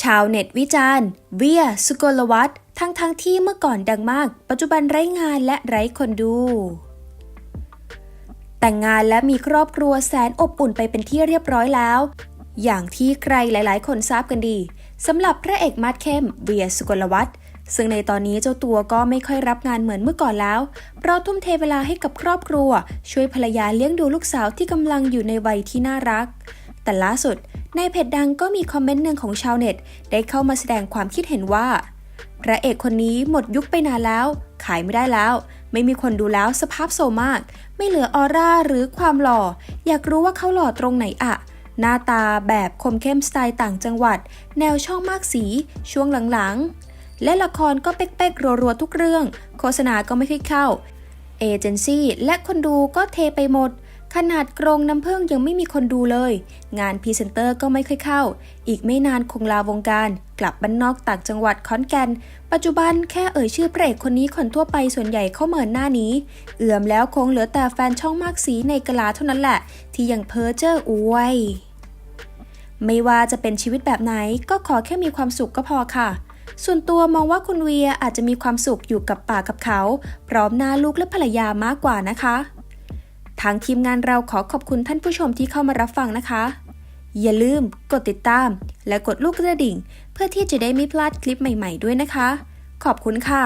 ชาวเน็ตวิจารณ์เวียสุกลวัฒน์ทั้งทั้งที่เมื่อก่อนดังมาก ปัจจุบันไร้งานและไร้คนดู แต่งงานและมีครอบครัวแสนอบอุ่นไปเป็นที่เรียบร้อยแล้ว อย่างที่ใครหลาย ๆ คนทราบกันดีสำหรับพระเอกมาดเข้มเวียสุกลวัฒน์ซึ่งในตอนนี้เจ้าตัวก็ไม่ค่อยรับงานเหมือนเมื่อก่อนแล้ว เพราะทุ่มเทเวลาให้กับครอบครัว ช่วยภรรยาเลี้ยงดูลูกสาวที่กำลังอยู่ในวัยที่น่ารัก แต่ล่าสุดในเพจดังก็มีคอมเมนต์หนึ่งของชาวเน็ต ได้เข้ามาแสดงความคิดเห็นว่า พระเอกคนนี้หมดยุคไปนานแล้ว ขายไม่ได้แล้ว ไม่มีคนดูแล้วสภาพโซมาก ไม่เหลือออร่าหรือความหล่อ อยากรู้ว่าเขาหล่อตรงไหนอะหน้าตาแบบคมเข้มสไตล์ต่างจังหวัด แนวช่องมากสี ช่วงหลังๆ และละครก็เป๊กๆรัวๆทุกเรื่อง โฆษณาก็ไม่ค่อยเข้า เอเจนซี่และคนดูก็เทไปหมด ขนาดกรงน้ำผึ้งยังไม่มีคนดูเลย งานพรีเซนเตอร์ก็ไม่ค่อยเข้า อีกไม่นานคงลาวงการ กลับบ้านนอกต่างจังหวัดขอนแก่น ปัจจุบันแค่เอ่ยชื่อพระเอกคนนี้คนทั่วไปส่วนใหญ่เข้าเหมือนหน้านี้ เอื่อมแล้วคงเหลือแต่แฟนช่องมากสีในกะลาเท่านั้นแหละ ที่ยังเพ้อเจ้ออวยไม่ว่าจะเป็นชีวิตแบบไหนก็ขอแค่มีความสุขก็พอค่ะ ส่วนตัวมองว่าคุณเวียอาจจะมีความสุขอยู่กับป่ากับเขา พร้อมหน้าลูกและภรรยามากกว่านะคะางทีมงานเราขอขอบคุณท่านผู้ชมที่เข้ามารับฟังนะคะ อย่าลืมกดติดตาม และกดลูกกระดิ่ง เพื่อที่จะได้ไม่พลาดคลิปใหม่ๆด้วยนะคะ ขอบคุณค่ะ